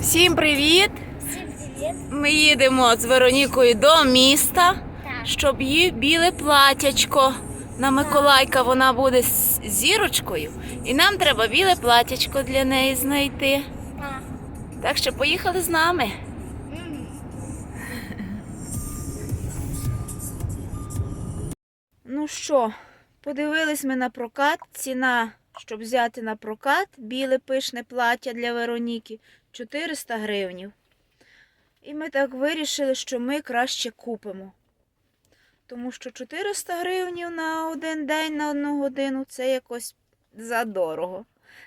Всім привіт! Всім привіт. Ми їдемо з Веронікою до міста, Так. щоб їй біле платячко. На Миколайка вона буде з зірочкою, і нам треба біле платячко для неї знайти. Так. Так що поїхали з нами. Ну що, подивились ми на прокат. Ціна, щоб взяти на прокат біле пишне плаття для Вероніки 400 гривнів. І ми так вирішили, що ми краще купимо. Тому що 400 гривнів на один день, на одну годину це якось задорого.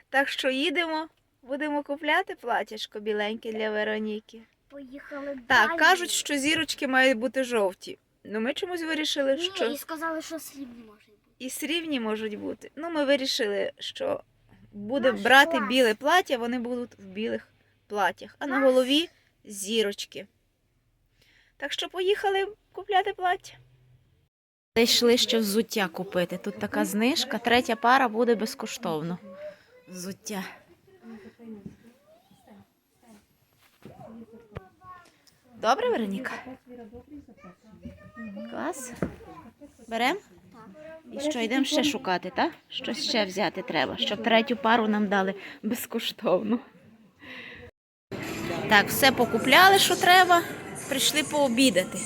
Так що їдемо, будемо купляти платячко біленьке для Вероніки. Поїхали Так, далі. кажуть, що зірочки мають бути жовті. Ну ми чомусь вирішили, Ні, що і сказали, що срібні може. І срібні можуть бути. Ну, ми вирішили, що будемо Наш брати клас. біле плаття, вони будуть в білих платтях, а на голові зірочки. Так що поїхали купляти плаття. Зайшли ще взуття купити. Тут така знижка, третя пара буде безкоштовно. Взуття. Добре, Вероніка? Клас. Берем? І що, йдемо ще шукати, так? Щось ще взяти треба, щоб третю пару нам дали безкоштовно. Так, все покупляли, що треба. Прийшли пообідати.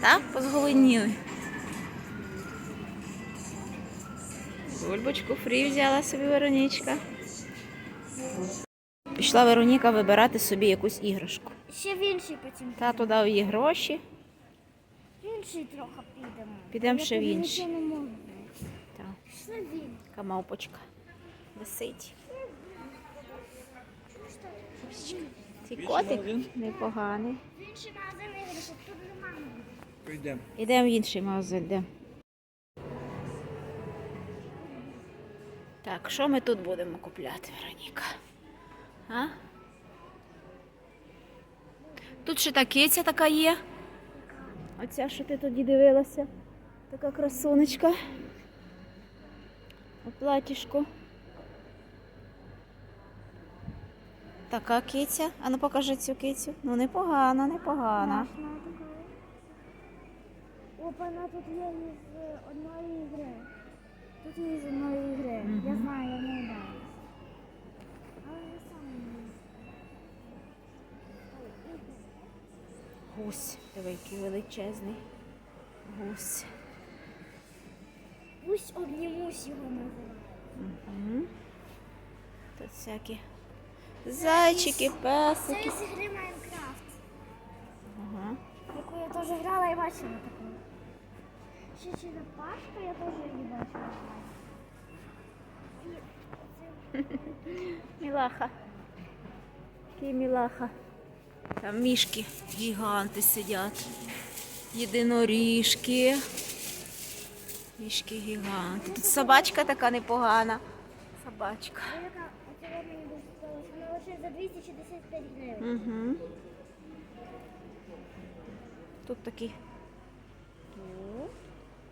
Так, позголодніли. Бульбочку фрі взяла собі Веронічка. Пішла Вероніка вибирати собі якусь іграшку. Ще в інший потім. Тато дав їй гроші. Інший трохи підемо. Підемо ще в інший. Так, така мавпочка висить. Цей котик непоганий. В інший магазин іграшок тут немає. Йдемо. Ідемо в інший магазин. Йдемо. Так, що ми тут будемо купляти, Вероніка? А? Тут ще та киця така є. Оця, що ти тоді дивилася. Така красунечка. У платіжку. Така киця. А ну покажи цю кицю. Ну непогана, непогана. Класна. Опа, вона тут є із е, одної ігри. Тут є із одної ігри. Я знаю, я не знаю. Але я сам не знаю. Гусь. Диви, який величезний. Гусь. Пусть обнімусь його називають. Угу. Тут всякі зайчики, Це песики. із гри Майнкрафт, Ага. яку я теж грала і бачила таку. Ще черепашка, я теж її бачила. І Мілаха. Який мілаха. Там мішки гіганти сидять. Єдиноріжки. Мішки гіганти. Тут собачка така непогана. Собачка. Вона лише за 265 гривень. Угу. Тут такі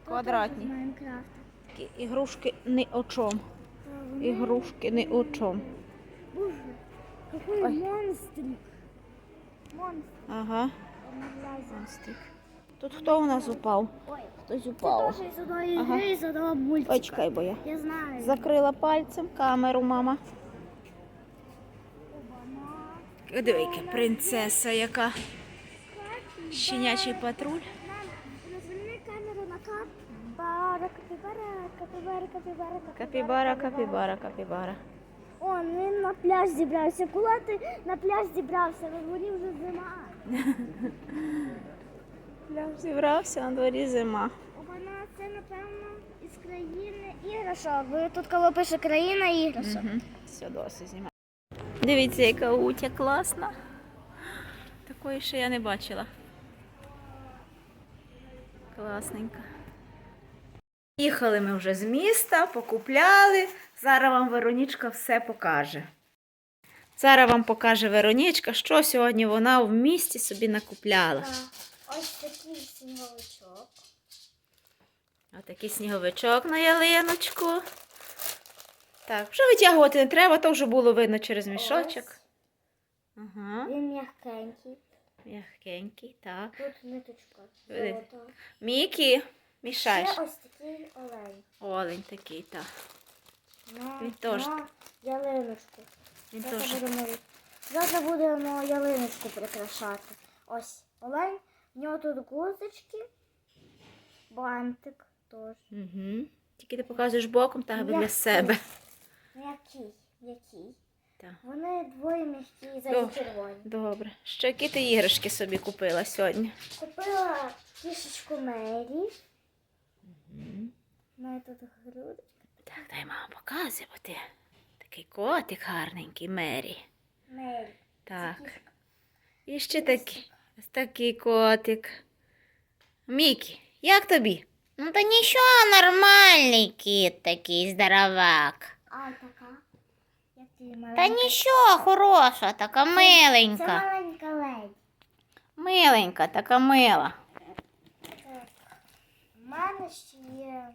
квадратні. Такі ігрушки не о чом. Та вони- Ігрушки не о чом. Боже, какой Ой. монстрик. Монстр. Ага. Монстрик. Тут хто у нас упав? Ой, Хтось це упав. теж із одної Ага. гри, із одного мультика. Ой, бо я. Я знаю. Закрила пальцем камеру, мама. Дивіться, принцеса яка. Щенячий патруль. Розверни камеру на капібара, капібара, капібара, капібара, Капібара, капібара, капібара. О, він на пляж зібрався. Коли ти на пляж зібрався? На дворі вже зима. Пляж зібрався на дворі зима. Вона це, напевно, із країни іграшок. Бо тут коли пише країна іграшок. Угу. Все, досить знімаю. Дивіться, яка утя класна. Такої ще я не бачила. Класненька. Їхали ми вже з міста, покупляли. Зараз вам Веронічка все покаже. Зараз вам покаже Веронічка, що сьогодні вона в місті собі накупляла. Ось такий сніговичок. Отакий сніговичок на ялиночку. Так, вже витягувати не треба, то вже було видно через мішочок. Ага. Він м'якенький. М'ягенький, так. Тут ниточка. Мікі, мішаєш. Ще ось такий олень. Олень такий, так. На, Він теж на ялиночку. Він теж. будемо, завтра будемо ялиночку прикрашати. Ось олень, в нього тут гузочки, бантик теж. Угу. Тільки ти показуєш боком, так аби для себе. М'який, м'який. Так. Вони двоє м'які, за червоні. Добре. Що які ти іграшки собі купила сьогодні? Купила кішечку Мері. Має тут груди. Так, дай мама показує, бо ти такий котик гарненький, Мері. Мері. Так. І ще такий, ось такий котик. Мікі, як тобі? Ну то нічого, нормальний кіт такий здоровак. А така. Як ти маленька? Та нічого, хороша, така Це миленька. маленька леді. Миленька, така мила. Мене ще є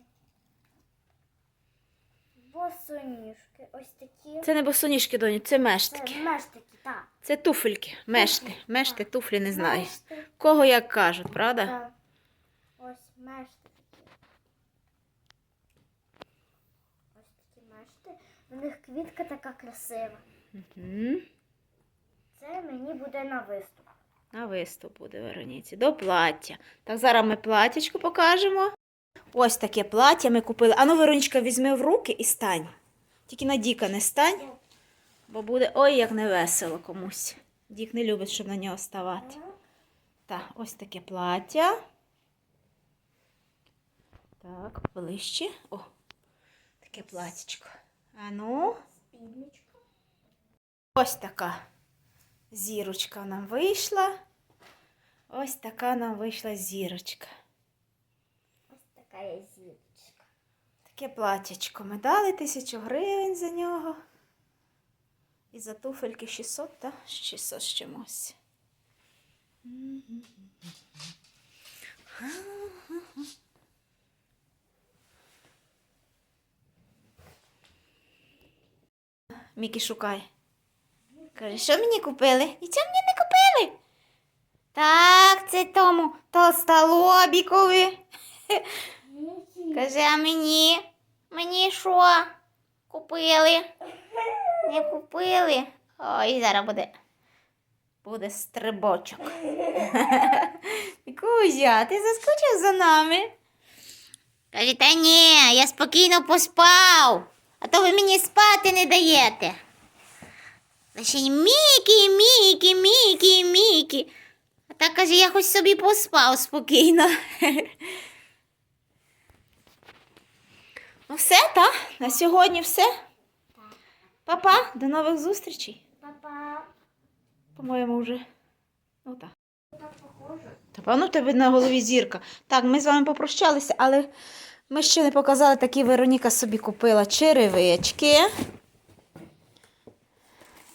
босоніжки. Ось такі. Це не босоніжки, доню, це мештики. Це мештики, так. Це туфельки, мешти. Мешти, туфлі не знаю. Мешти, Кого як кажуть, правда? так. Ось мешти такі. Ось такі мешти. У них квітка така красива. Угу. Це мені буде на виступ. На виступ буде Вероніці. До плаття. Так, зараз ми платтячко покажемо. Ось таке плаття ми купили. Ану, Веронічка, візьми в руки і стань. Тільки на Діка не стань, бо буде ой, як невесело комусь. Дік не любить, щоб на нього ставати. Так, ось таке плаття. Так, ближче. О, таке платтячко. Ану. Ось така зірочка нам вийшла. Ось така нам вийшла зірочка. Ось така є зірочка. Таке платячко. Ми дали тисячу гривень за нього. І за туфельки 600 та 600 з чимось. Мікі шукай. Каже, що мені купили? Нічого мені не купили. Так, це тому толстолобікові. Каже, а мені? Мені що? Купили? Не купили? Ой, зараз буде. Буде стрибочок. Кузя, ти заскучив за нами? Каже, та ні, я спокійно поспав, а то ви мені спати не даєте. Лише Мікі, Мікі, Мікі, Мікі. А так каже, я хоч собі поспав спокійно. Ну все, так? На сьогодні все. Па-па, до нових зустрічей. Папа. По-моєму, вже. Ну так. Так. Та певно в тебе на голові зірка. Так, ми з вами попрощалися, але ми ще не показали, такі Вероніка собі купила черевички.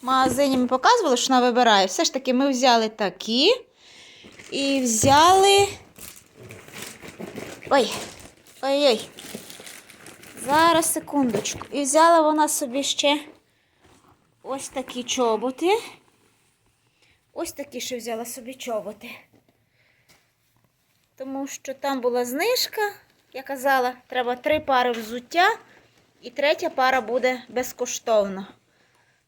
Магазині ми показували, що вона вибирає. Все ж таки ми взяли такі і взяли. Ой, ой-ой. Зараз секундочку. І взяла вона собі ще ось такі чоботи. Ось такі ще взяла собі чоботи. Тому що там була знижка, я казала, треба три пари взуття, і третя пара буде безкоштовно.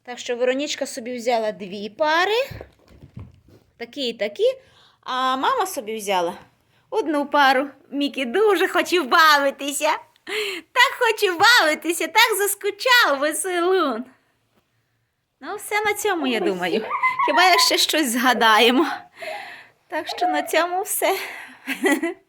Так що Веронічка собі взяла дві пари, такі і такі, а мама собі взяла одну пару. Мікі дуже хотів бавитися. Так хочу бавитися, так заскучав веселун. Ну, все на цьому, я думаю. Хіба як ще щось згадаємо. Так що на цьому все.